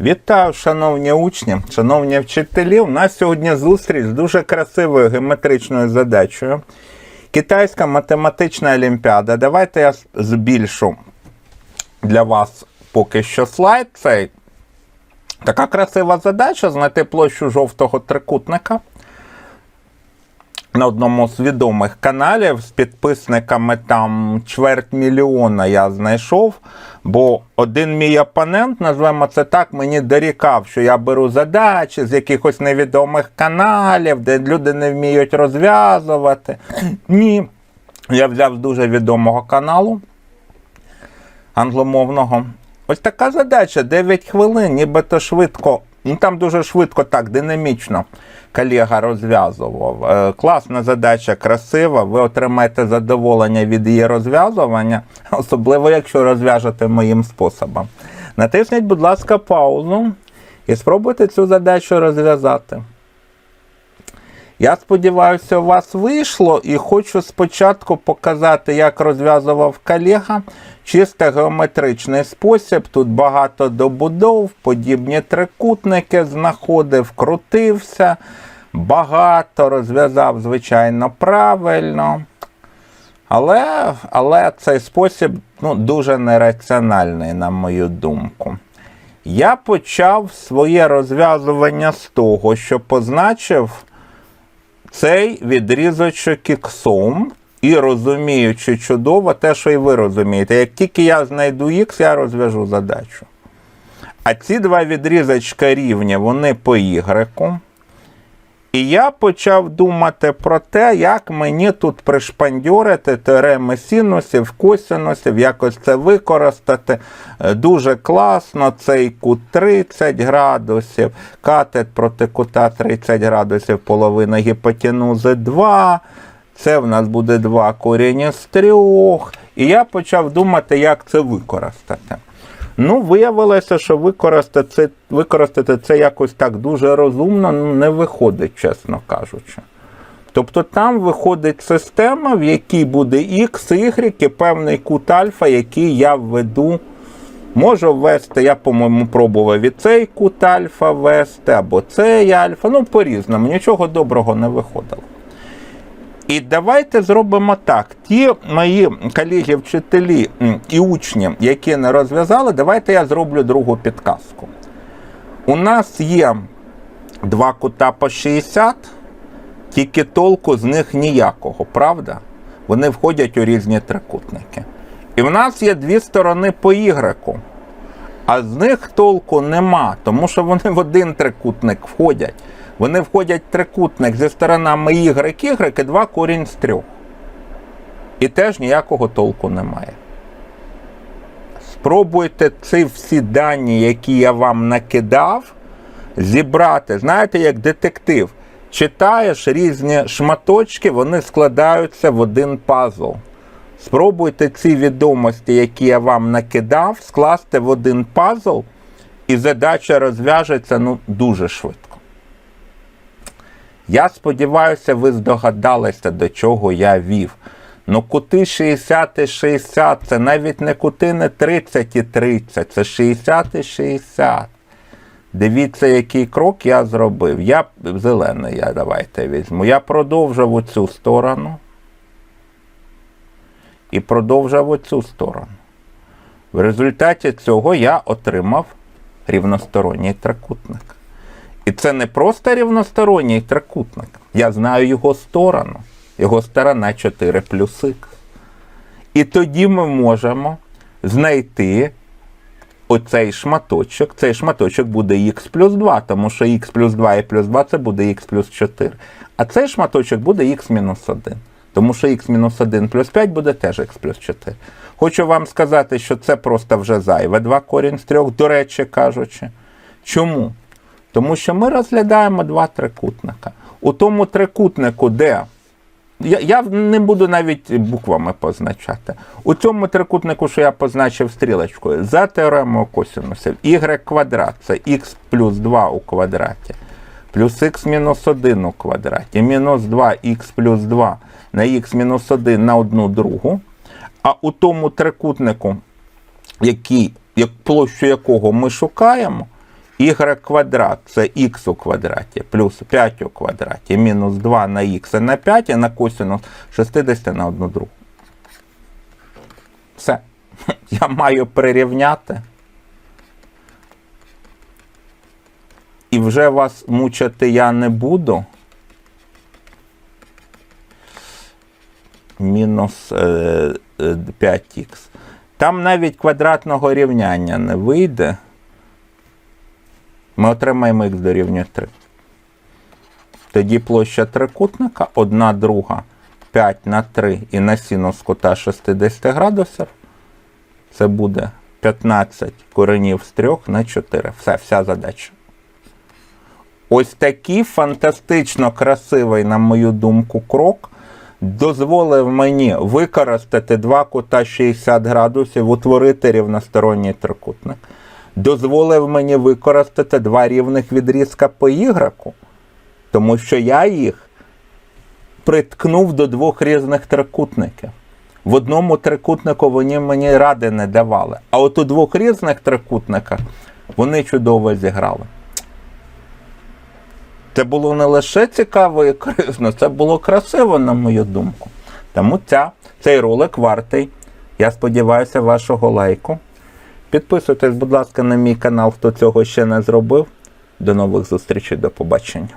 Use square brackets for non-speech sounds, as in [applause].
Вітаю, шановні учні, шановні вчителі. У нас сьогодні зустріч з дуже красивою геометричною задачею. Китайська математична олімпіада. Давайте я збільшу для вас поки що слайд цей. Така красива задача знайти площу жовтого трикутника. На одному з відомих каналів з підписниками там чверть мільйона я знайшов. Бо один мій опонент, назвемо це так, мені дорікав, що я беру задачі з якихось невідомих каналів, де люди не вміють розв'язувати. Ні. Я взяв з дуже відомого каналу англомовного. Ось така задача 9 хвилин, нібито швидко. Ну там дуже швидко, так, динамічно колега розв'язував. Е, класна задача, красива. Ви отримаєте задоволення від її розв'язування, [laughs] особливо якщо розв'яжете моїм способом. Натисніть, будь ласка, паузу і спробуйте цю задачу розв'язати. Я сподіваюся, у вас вийшло і хочу спочатку показати, як розв'язував колега. Чисто геометричний спосіб. Тут багато добудов, подібні трикутники знаходив, крутився. Багато розв'язав, звичайно, правильно. Але але цей спосіб ну, дуже нераціональний, на мою думку. Я почав своє розв'язування з того, що позначив цей відрізочок іксом і розуміючи чудово те, що і ви розумієте. Як тільки я знайду х, я розв'яжу задачу. А ці два відрізочка рівня, вони по y. І я почав думати про те, як мені тут пришпандьорити теореми синусів, косинусів, якось це використати. Е, Дуже класно, цей кут 30 градусів, катет проти кута 30 градусів, половина гіпотенузи 2. Це в нас буде 2 коріння з 3. І я почав думати, як це використати. Ну, виявилося, що використати це, використати це якось так дуже розумно ну, не виходить, чесно кажучи. Тобто там виходить система, в якій буде X, Y і певний кут альфа, який я введу. Можу ввести, я, по-моєму, пробував і цей кут альфа ввести, або цей альфа. Ну, по-різному, нічого доброго не виходило. І давайте зробимо так. Ті мої колеги-вчителі і учні, які не розв'язали, давайте я зроблю другу підказку. У нас є два кута по 60, тільки толку з них ніякого, правда? Вони входять у різні трикутники. І в нас є дві сторони по Y. А з них толку нема, тому що вони в один трикутник входять. Вони входять в трикутник зі сторонами y, y і 2 корінь з 3. І теж ніякого толку немає. Спробуйте ці всі дані, які я вам накидав, зібрати. Знаєте, як детектив. Читаєш різні шматочки, вони складаються в один пазл. Спробуйте ці відомості, які я вам накидав, скласти в один пазл, і задача розв'яжеться ну, дуже швидко. Я сподіваюся, ви здогадалися, до чого я вів. Ну, кути 60 і 60, це навіть не кути не 30 і 30, це 60 і 60. Дивіться, який крок я зробив. Я зелений, я давайте візьму. Я продовжив оцю сторону. І продовжив оцю сторону. В результаті цього я отримав рівносторонній трикутник. І це не просто рівносторонній трикутник. Я знаю його сторону. Його сторона 4 плюс х. І тоді ми можемо знайти оцей шматочок. Цей шматочок буде х плюс 2, тому що х плюс 2 і плюс 2 це буде х плюс 4. А цей шматочок буде х мінус 1. Тому що х мінус 1 плюс 5 буде теж х плюс 4. Хочу вам сказати, що це просто вже зайве 2 корінь з 3, до речі кажучи. Чому? Тому що ми розглядаємо два трикутника. У тому трикутнику, де. Я, я не буду навіть буквами позначати. У цьому трикутнику, що я позначив стрілочкою, за теоремою косинусів, y квадрат це х плюс 2 у квадраті, плюс х мінус 1 у квадраті, мінус 2х плюс 2 на х мінус 1 на одну другу. А у тому трикутнику, який, як площу якого ми шукаємо, y квадрат це х у квадраті, плюс 5 у квадраті, мінус 2 на х на 5 і на косинус 60 на 1 другу. Все. [laughs] Я маю прирівняти. І вже вас мучити я не буду. Мінус е, е, 5х. Там навіть квадратного рівняння не вийде. Ми отримаємо х дорівнює 3. Тоді площа трикутника 1 друга 5 на 3 і на синус кута 60 градусів. Це буде 15 коренів з 3 на 4. Все, вся задача. Ось такий фантастично красивий, на мою думку, крок дозволив мені використати два кута 60 градусів, утворити рівносторонній трикутник. Дозволив мені використати два рівних відрізка по ігреку, тому що я їх приткнув до двох різних трикутників. В одному трикутнику вони мені ради не давали, а от у двох різних трикутниках вони чудово зіграли. Це було не лише цікаво і корисно, це було красиво, на мою думку. Тому ця, цей ролик вартий. Я сподіваюся, вашого лайку. Підписуйтесь, будь ласка, на мій канал, хто цього ще не зробив. До нових зустрічей, до побачення.